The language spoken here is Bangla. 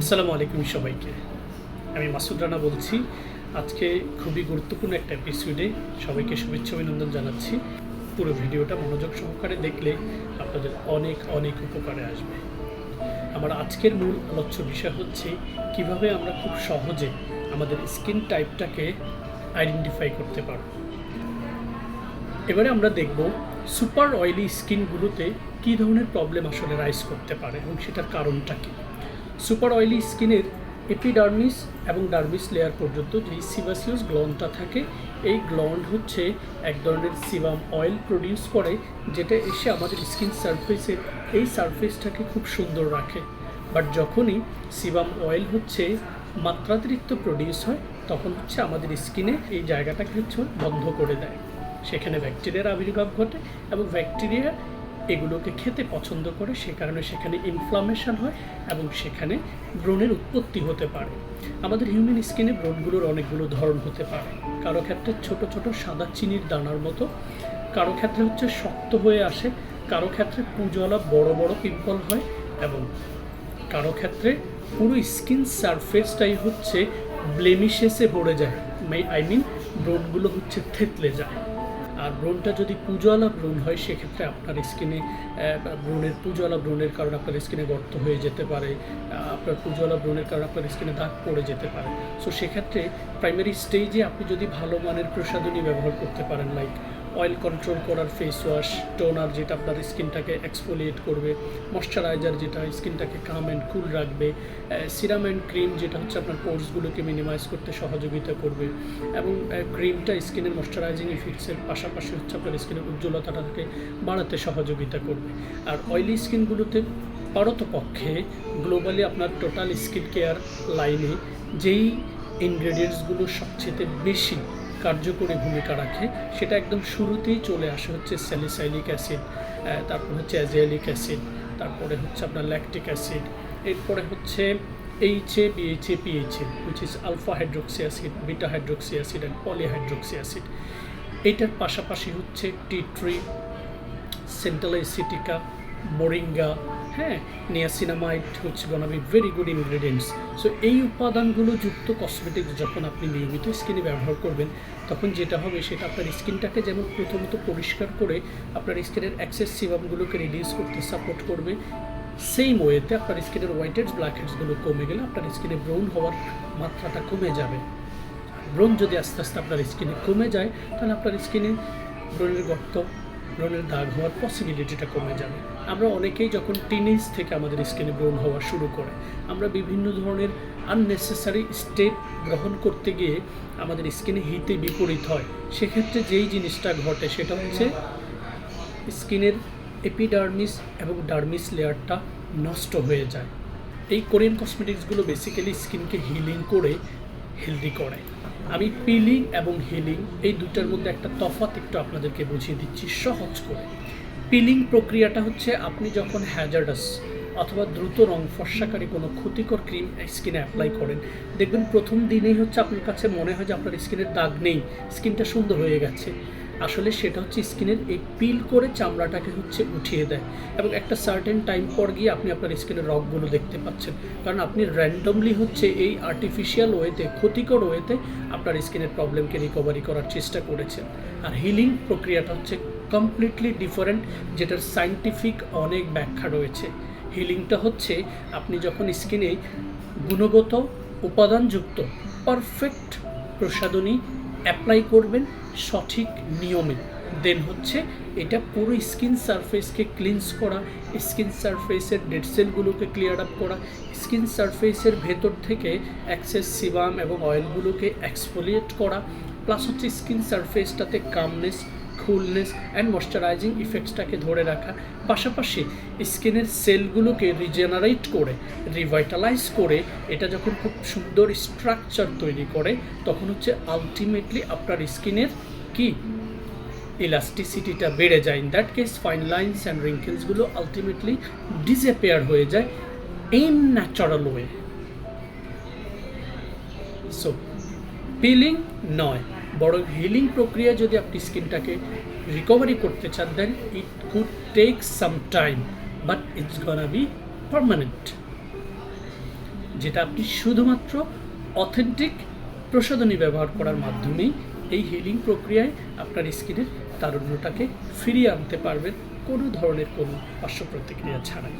আসসালামু আলাইকুম সবাইকে। আমি মাসুদ রানা বলছি। আজকে খুবই গুরুত্বপূর্ণ একটা এপিসোডে সবাইকে শুভেচ্ছা অভিনন্দন জানাচ্ছি। পুরো ভিডিওটা মনোযোগ সহকারে দেখলে আপনাদের অনেক অনেক উপকারে আসবে। আমার আজকের মূল আলোচ্য বিষয় হচ্ছে কীভাবে আমরা খুব সহজে আমাদের স্কিন টাইপটাকে আইডেন্টিফাই করতে পারব। এবারে আমরা দেখব সুপার অয়েলি স্কিনগুলোতে কী ধরনের প্রবলেম আসলে রাইজ করতে পারে এবং সেটার কারণটা কী? সুপার অয়েলি স্কিনের এপিডার্মিস এবং ডার্মিস লেয়ার পর্যন্ত যেই সিবাসিয়াস গ্লনটা থাকে, এই গ্লন্ড হচ্ছে এক ধরনের সিবাম অয়েল প্রডিউস করে, যেটা এসে আমাদের স্কিন সারফেসের এই সারফেসটাকে খুব সুন্দর রাখে। বাট যখনই সিবাম অয়েল হচ্ছে মাত্রাতিরিক্ত প্রডিউস হয়, তখন হচ্ছে আমাদের স্কিনে এই জায়গাটাকে হচ্ছে বন্ধ করে দেয়। সেখানে ব্যাকটেরিয়ার আবির্ভাব ঘটে এবং ব্যাকটেরিয়া এগুলোকে খেতে পছন্দ করে, সে কারণে সেখানে ইনফ্লামেশন হয় এবং সেখানে ব্রণের উৎপত্তি হতে পারে। আমাদের হিউম্যান স্কিনে ব্রণগুলোর অনেকগুলো ধরন হতে পারে। কারও ক্ষেত্রে ছোট ছোট সাদা চিনির দানার মতো, কারও ক্ষেত্রে হচ্ছে শক্ত হয়ে আসে, কারও ক্ষেত্রে পুজোয়ালা বড় বড় পিম্পল হয় এবং কারও ক্ষেত্রে পুরো স্কিন সারফেসটাই হচ্ছে ব্লেমিশেসে ভরে যায়। আই মিন ব্রণগুলো হচ্ছে থেতলে যায়। আর ব্রণটা যদি পুজোয়ালা ব্রণ হয়, সেক্ষেত্রে আপনার স্কিনে ব্রণের পুজোয়ালা ব্রণের কারণে আপনার স্কিনে গর্ত হয়ে যেতে পারে আপনার পুজোয়ালা ব্রণের কারণে আপনার স্কিনে দাগ পড়ে যেতে পারে। সো সেক্ষেত্রে প্রাইমারি স্টেজে আপনি যদি ভালো মানের প্রসাধনী ব্যবহার করতে পারেন লাইক অয়েল কন্ট্রোল করার ফেস ওয়াশ টোনার যেটা আপনার স্কিনটাকে এক্সফোলিয়েট করবে ময়শ্চারাইজার যেটা স্কিনটাকে কাম অ্যান্ড কুল রাখবে সিরাম অ্যান্ড ক্রিম যেটা হচ্ছে আপনার পোর্সগুলোকে মিনিমাইজ করতে সহযোগিতা করবে এবং ক্রিমটা স্কিনের ময়শ্চারাইজিং ইফেক্টসের পাশাপাশি হচ্ছে আপনার স্কিনের উজ্জ্বলতাটাকে বাড়াতে সহযোগিতা করবে। আর অয়েলি স্কিনগুলোতে পারতপক্ষে গ্লোবালি আপনার টোটাল স্কিন কেয়ার লাইনে যেই ইনগ্রেডিয়েন্টসগুলো সবচেয়ে বেশি কার্যকরী ভূমিকা রাখে, সেটা একদম শুরুতেই চলে আসে হচ্ছে স্যালিসাইলিক অ্যাসিড তারপর হচ্ছে অ্যাজিয়ালিক অ্যাসিড তারপরে হচ্ছে আপনার ল্যাকটিক অ্যাসিড এরপরে হচ্ছে AHA BHA PHA which is alpha hydroxy acid beta hydroxy acid and polyhydroxy acid এইটার পাশাপাশি হচ্ছে tea tree centella asiatica moringa হ্যাঁ নিয়াসিনামাইড হচ্ছে gonna be very good ingredients so এই উপাদানগুলো যুক্ত কসমেটিক্স যখন আপনি নিয়মিত স্কিনে ব্যবহার করবেন, তখন যেটা হবে সেটা আপনার স্কিনটাকে যেমন প্রথমত পরিষ্কার করে আপনার স্কিনের অ্যাক্সেস সিবামগুলোকে রিডিউস করতে সাপোর্ট করবে সেম ওয়েতে আপনার স্কিনের হোয়াইট হেডস ব্ল্যাক হেডসগুলো কমে গেলে আপনার স্কিনে ব্রাউন হওয়ার মাত্রাটা কমে যাবে। ব্রণ যদি আস্তে আস্তে আপনার স্কিনে কমে যায়, তাহলে আপনার স্কিনে ব্রণের গর্ত ব্রণের দাগ হওয়ার পসিবিলিটিটা কমে যাবে। আমরা অনেকেই যখন টিনেজ থেকে আমাদের স্কিনে ব্রণ হওয়া শুরু করে, আমরা বিভিন্ন ধরনের আননেসেসারি স্টেপ গ্রহণ করতে গিয়ে আমাদের স্কিনে হিতে বিপরীত হয়। সেক্ষেত্রে যেই জিনিসটা ঘটে সেটা হচ্ছে স্কিনের এপিডার্মিস এবং ডার্মিস লেয়ারটা নষ্ট হয়ে যায়। এই কোরিয়ান কসমেটিক্সগুলো বেসিক্যালি স্কিনকে হিলিং করে হেলদি করে। আমি পিলিং এবং হিলিং এই দুটার মধ্যে একটা তফাত একটু আপনাদেরকে বুঝিয়ে দিচ্ছি সহজ করে। পিলিং প্রক্রিয়াটা হচ্ছে আপনি যখন হ্যাজার্ডাস অথবা দ্রুত রং ফর্সাকারী কোনো ক্ষতিকর ক্রিম স্কিনে অ্যাপ্লাই করেন, দেখবেন প্রথম দিনেই হচ্ছে আপনার কাছে মনে হয় যে আপনার স্কিনের দাগ নেই স্কিনটা সুন্দর হয়ে গেছে। আসলে সেটা হচ্ছে স্কিনের এই পিল করে চামড়াটাকে হচ্ছে উঠিয়ে দেয় এবং একটা সার্টেন টাইম পর গিয়ে আপনি আপনার স্কিনের রগগুলো দেখতে পাচ্ছেন। কারণ আপনি র্যান্ডমলি হচ্ছে এই আর্টিফিশিয়াল ওয়েতে ক্ষতিকর ওয়েতে আপনার স্কিনের প্রবলেমকে রিকভারি করার চেষ্টা করেছেন। আর হিলিং প্রক্রিয়াটা হচ্ছে কমপ্লিটলি ডিফারেন্ট যেটার সাইন্টিফিক অনেক ব্যাখ্যা রয়েছে। হিলিংটা হচ্ছে আপনি যখন স্কিনে গুণগত, উপাদানযুক্ত পারফেক্ট প্রসাধনী অ্যাপ্লাই করবেন সঠিক নিয়মে। দেন হচ্ছে এটা পুরো স্কিন সারফেসকে ক্লিনস করা স্কিন সারফেসের ডেড সেলগুলোকে ক্লিয়ার আপ করা স্কিন সারফেসের ভেতর থেকে অ্যাক্সেস সিবাম এবং অয়েলগুলোকে এক্সফোলিয়েট করা প্লাস হচ্ছে স্কিন সারফেসটাতে কামনেস কুলনেস অ্যান্ড ময়শ্চারাইজিং ইফেক্টসটাকে ধরে রাখা, পাশাপাশি স্কিনের সেলগুলোকে রিজেনারেট করে রিভাইটালাইজ করে, এটা যখন খুব সুন্দর স্ট্রাকচার তৈরি করে, তখন হচ্ছে আলটিমেটলি আপনার স্কিনের কি? ইলাস্টিসিটিটা বেড়ে যায়। In that case fine lines and রিঙ্কেলসগুলো ultimately disappear হয়ে যায় in natural way so peeling নয়। বরং হিলিং প্রক্রিয়া যদি আপনি স্কিনটাকে রিকভারি করতে চান then it could take some time but it's gonna be permanent যেটা আপনি শুধুমাত্র অথেন্টিক প্রসাধনী ব্যবহার করার মাধ্যমেই এই হিলিং প্রক্রিয়ায় আপনার স্কিনের তারুণ্যটাকে ফিরিয়ে আনতে পারবেন, কোনো ধরনের কোনো পার্শ্ব প্রতিক্রিয়া ছাড়াই।